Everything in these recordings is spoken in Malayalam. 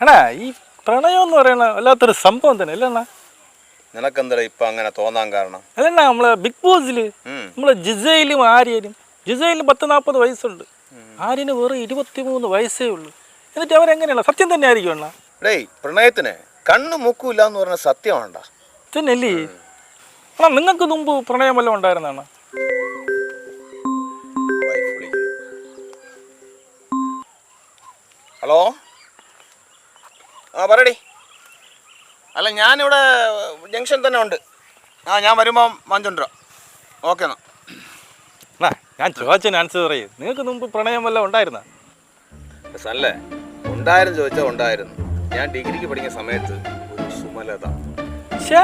അണ്ണാ ഈ പ്രണയം എന്ന് പറയുന്ന വല്ലാത്തൊരു സംഭവം തന്നെ അല്ലേ അണ്ണാ? നിനക്കെന്താ ഇപ്പൊ അങ്ങനെ തോന്നാൻ കാരണം? അതണ്ണാ നമ്മളെ ബിഗ് ബോസിൽ. നമ്മളെ ജിസയിലും ആര്യനും ജിസയിലും പത്ത് നാൽപ്പത് വയസ്സുണ്ട്. ആര്യന് വെറും ഇരുപത്തി മൂന്ന് വയസ്സേ ഉള്ളൂ. എന്നിട്ട് അവരെങ്ങനെയാണ്? സത്യം തന്നെ ആയിരിക്കും അണ്ണാ. ഡേയ് പ്രണയത്തിന് കണ്ണു മുക്കൂല എന്ന് പറഞ്ഞ സത്യമാണ്ട തന്നെയല്ലേ? അണ്ണാ നിങ്ങൾക്ക് മുമ്പ് പ്രണയം വല്ലതും ഉണ്ടായിരുന്നാണ് ഹലോ? ആ പറയടി. അല്ല ഞാനിവിടെ ജംഗ്ഷൻ തന്നെ ഉണ്ട്. ആ ഞാൻ വരുമ്പോൾ വാങ്ങിച്ചോണ്ടിരാം ഓക്കെ എന്നാ. അണ്ണാ ഞാൻ ചോദിച്ചതിന് ആൻസർ പറയും. നിങ്ങൾക്ക് മുമ്പ് പ്രണയം വല്ല ഉണ്ടായിരുന്ന? അല്ലേ. ഉണ്ടായിരുന്നു ചോദിച്ചാൽ ഉണ്ടായിരുന്നു. ഞാൻ ഡിഗ്രിക്ക് പഠിക്കുന്ന സമയത്ത് ഒരു സുമലത. ഷേ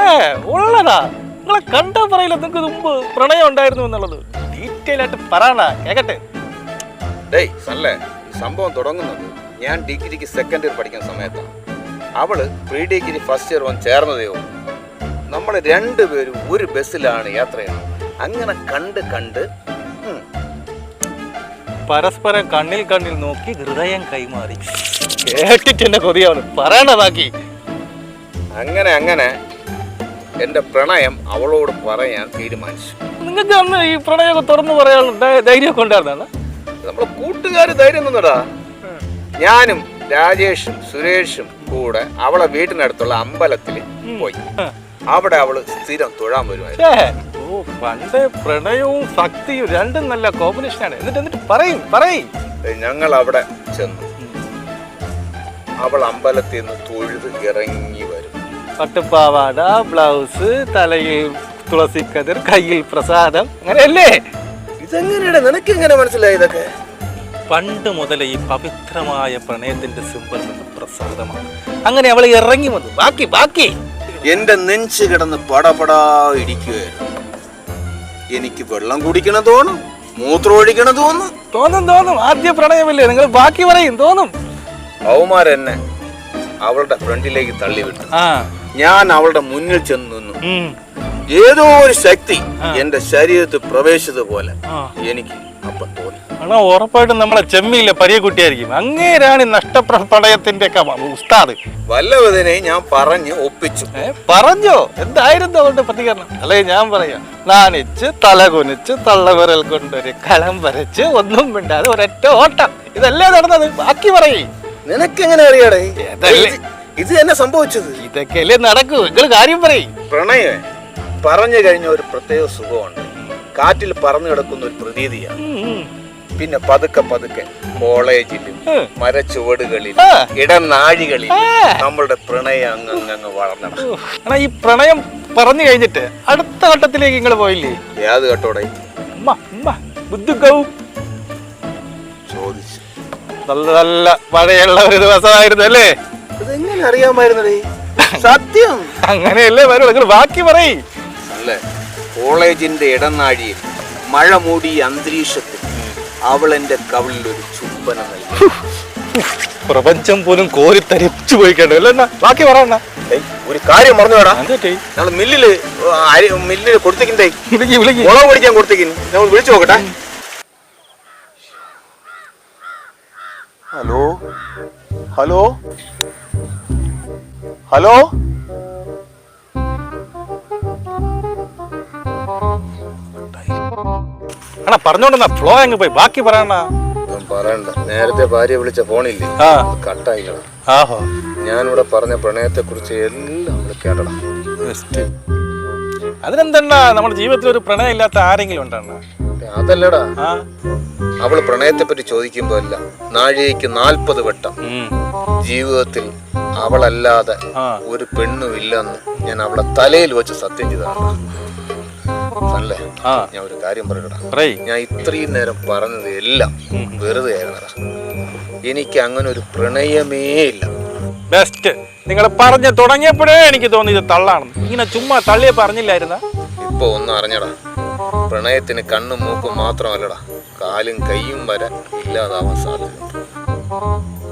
ഉള്ളതാ. നിങ്ങളെ കണ്ടാ പറയില്ല നിങ്ങൾക്ക് മുമ്പ് പ്രണയം ഉണ്ടായിരുന്നു എന്നുള്ളത്. ഡീറ്റെയിൽ ആയിട്ട് പറയണ കേക്കട്ടെ. ഡേയ് സല്ലേ. സംഭവം തുടങ്ങുന്നത് ഞാൻ ഡിഗ്രിക്ക് സെക്കൻഡ് ഇയർ പഠിക്കുന്ന സമയത്താണ് അവൾ പ്രീ ഡിഗ്രി ഫസ്റ്റ് ഇയർ വന്ന് ചേർന്നതേ ഉള്ളൂ. നമ്മൾ രണ്ടുപേരും ഒരു ബസ്സിലാണ് യാത്ര ചെയ്യുന്നത്. അങ്ങനെ കണ്ട് കണ്ട് പരസ്പരം കണ്ണിൽ കണ്ണിൽ നോക്കി ഹൃദയം കൈമാറി. കേട്ടിട്ട് എന്നെ കൊതിയാണ് പറയണതാക്കി. അങ്ങനെ അങ്ങനെ എന്റെ പ്രണയം അവളോട് പറയാൻ തീരുമാനിച്ചു. നിങ്ങൾക്ക് അന്ന് ഈ പ്രണയമൊക്കെ തുറന്നു പറയാനുള്ള ധൈര്യമൊക്കെ ഉണ്ടായിരുന്നാണ് നമ്മൾ കൂട്ടുകാർ ധൈര്യം നിന്നടാ ഞാനും രാജേഷും സുരേഷും കൂടെ അവളെ വീട്ടിനടുത്തുള്ള അമ്പലത്തിൽ പോയി. അവിടെ അവൾ സ്ഥിരം തൊഴാൻ വരുമായിരുന്നു. ഓ പണ്ട് പ്രണയവും ഭക്തിയും രണ്ടും നല്ല കോമ്പിനേഷനാണ് എന്നിട്ട് എന്നിട്ട് പറയും പറയും. ഞങ്ങൾ അവിടെ ചെന്നു. അവൾ അമ്പലത്തിൽ നിന്ന് തൊഴുത് ഇറങ്ങി വരും. പട്ടുപ്പാവാട ബ്ലൗസ് തലയിൽ തുളസിക്കതിർ കയ്യിൽ പ്രസാദം അങ്ങനെയല്ലേ? ഇതെങ്ങനെയാണ്? നിനക്ക് എങ്ങനെ മനസ്സിലായി ഇതൊക്കെ? പണ്ട് മുതൽ ഈ പവിത്രമായ പ്രണയത്തിന്റെ സിമ്പൽ പ്രസാദമാണ്. അങ്ങനെ അവൾ ഇറങ്ങി വന്നു. ബാക്കി ബാക്കി. എന്റെ നെഞ്ച് കിടന്ന് പടപടാ ഇടിക്കുകയായിരുന്നു എനിക്ക് വെള്ളം കുടിക്കണം തോന്നും മൂത്രം ഒഴിക്കണം തോന്നും. തോന്നും തോന്നും. ആദ്യ പ്രണയമല്ലേ? നിങ്ങൾ ബാക്കി പറയും തോന്നും. അവന്മാരെന്നെ അവളുടെ ഫ്രണ്ടിലേക്ക് തള്ളിവിട്ടു. ഞാൻ അവളുടെ മുന്നിൽ ചെന്ന് നിന്നു. ഏതോ ഒരു ശക്തി എന്റെ ശരീരത്തിൽ പ്രവേശിച്ചതുപോലെ. എനിക്ക് തോന്നി. ആണോ ഉറപ്പായിട്ടും നമ്മളെ ചെമ്മിയിലെ പരിയക്കുട്ടിയായിരിക്കും. അങ്ങേരാണ് ഈ നഷ്ടപ്രളയത്തിന്റെ ഒക്കെ ഉസ്താദ്. വല്ലവതിനെ ഞാൻ പറഞ്ഞു ഒപ്പിച്ചു. പറഞ്ഞോ? എന്തായിരുന്നു അവളുടെ പ്രതികരണം? അല്ലെ ഞാൻ പറയാം. നാണിച്ച് തല കുനിച്ച് തള്ളവിരൽ കൊണ്ടൊരു കളം വരച്ച് ഒന്നും മിണ്ടാതെ ഒരൊറ്റ ഓട്ടം. ഇതല്ലേ നടന്നത്? ബാക്കി പറയേ. നിനക്കെങ്ങനെ അറിയാടേ? ഇത് തന്നെ സംഭവിച്ചത്. ഇതൊക്കെയല്ലേ നടക്കൂ. നിങ്ങൾ കാര്യം പറയും. പ്രണയ പറഞ്ഞു കഴിഞ്ഞ ഒരു പ്രത്യേക സുഖമുണ്ട്. കാറ്റിൽ പറന്നു കിടക്കുന്ന ഒരു പ്രതീതിയാണ്. പിന്നെ പതുക്കെ പതുക്കെ കോളേജിലും. മരച്ചുവടുകളിൽ. ഇടനാഴികളിൽ നമ്മളുടെ പ്രണയം അങ്ങ് അങ്ങ് വളർന്നട ആണോ ഈ പ്രണയം പറഞ്ഞു കഴിഞ്ഞിട്ട് അടുത്ത ഘട്ടത്തിലേക്ക് നിങ്ങൾ പോയില്ലേ? ഏത് ഘട്ടോടെ? ചോദിച്ചു. നല്ല നല്ല മഴയുള്ള ഒരു ദിവസമായിരുന്നു അല്ലേ? ഇതെങ്ങനെ അറിയാമായിരുന്നടേ? സത്യം. അങ്ങനെയല്ലേ നിങ്ങൾ ബാക്കി പറയും. അല്ലേ? കോളേജിന്റെ ഇടനാഴിയിൽ മഴ മൂടിയ അന്തരീക്ഷത്തിൽ അവൾ എന്റെ കവിളിൽ ഒരു ചുംബന നൽകി. പ്രപഞ്ചം പോലും കോരി തരിച്ചു പോയി കണ്ടു അല്ലേ ബാക്കി പറയണ ഒരു കാര്യം പറഞ്ഞു വേടാ. ഞങ്ങൾ മില്ലിൽ മില്ലിൽ കൊടുത്തേക്കിണ്ടേ മുളക് പൊടിക്കാൻ കൊടുത്തേക്കിന്. നമ്മൾ വിളിച്ചു നോക്കട്ടെ. ഹലോ? ഹലോ? ഹലോ? അണ്ണാ പറഞ്ഞോണ്ടെന്ന ഫ്ലോ അങ്ങ് പോയി. ബാക്കി പറയണ. പറയണ്ട. നേരത്തെ ഭാര്യ വിളിച്ച ഫോണില്ലേ? കട്ടായി ആഹോ. ഞാനിവിടെ പറഞ്ഞ പ്രണയത്തെ കുറിച്ച് എല്ലാം കേട്ടടാ. നമ്മുടെ ജീവിതത്തിൽ ഒരു പ്രണയം ഇല്ലാത്ത ആരെങ്കിലും ഉണ്ടെണ്ണ അതല്ലടാ. അവൾ പ്രണയത്തെ പറ്റി ചോദിക്കുമ്പോ അല്ല നാഴികയ്ക്ക് നാൽപ്പത് വട്ടം. ജീവിതത്തിൽ അവളല്ലാതെ ഒരു പെണ്ണും ഇല്ലെന്ന് ഞാൻ അവളെ തലയിൽ വെച്ച് സത്യം ചെയ്തതാണ് അല്ലേ? ഞാൻ ഒരു കാര്യം പറയടാ. പറയ്. ഞാൻ ഇത്രയും നേരം പറഞ്ഞത് എല്ലാം വെറുതെ ആയിരുന്നടാ. എനിക്ക് അങ്ങനെ ഒരു പ്രണയമേ ഇല്ല. ബെസ്റ്റ് നിങ്ങൾ പറഞ്ഞു തുടങ്ങിയപ്പോഴേ എനിക്ക് തോന്നി ഇത് തള്ളാണെന്ന്. ഇങ്ങനെ ചുമ്മാ തള്ളിയെ പറഞ്ഞില്ലായിരുന്ന? ഇപ്പൊ ഒന്ന് അറിഞ്ഞടാ. പ്രണയത്തിന് കണ്ണും മൂക്കും മാത്രമല്ലടാ. കാലും കൈയും വരെ ഇല്ലാതാവാൻ സാധ്യതയുണ്ട്.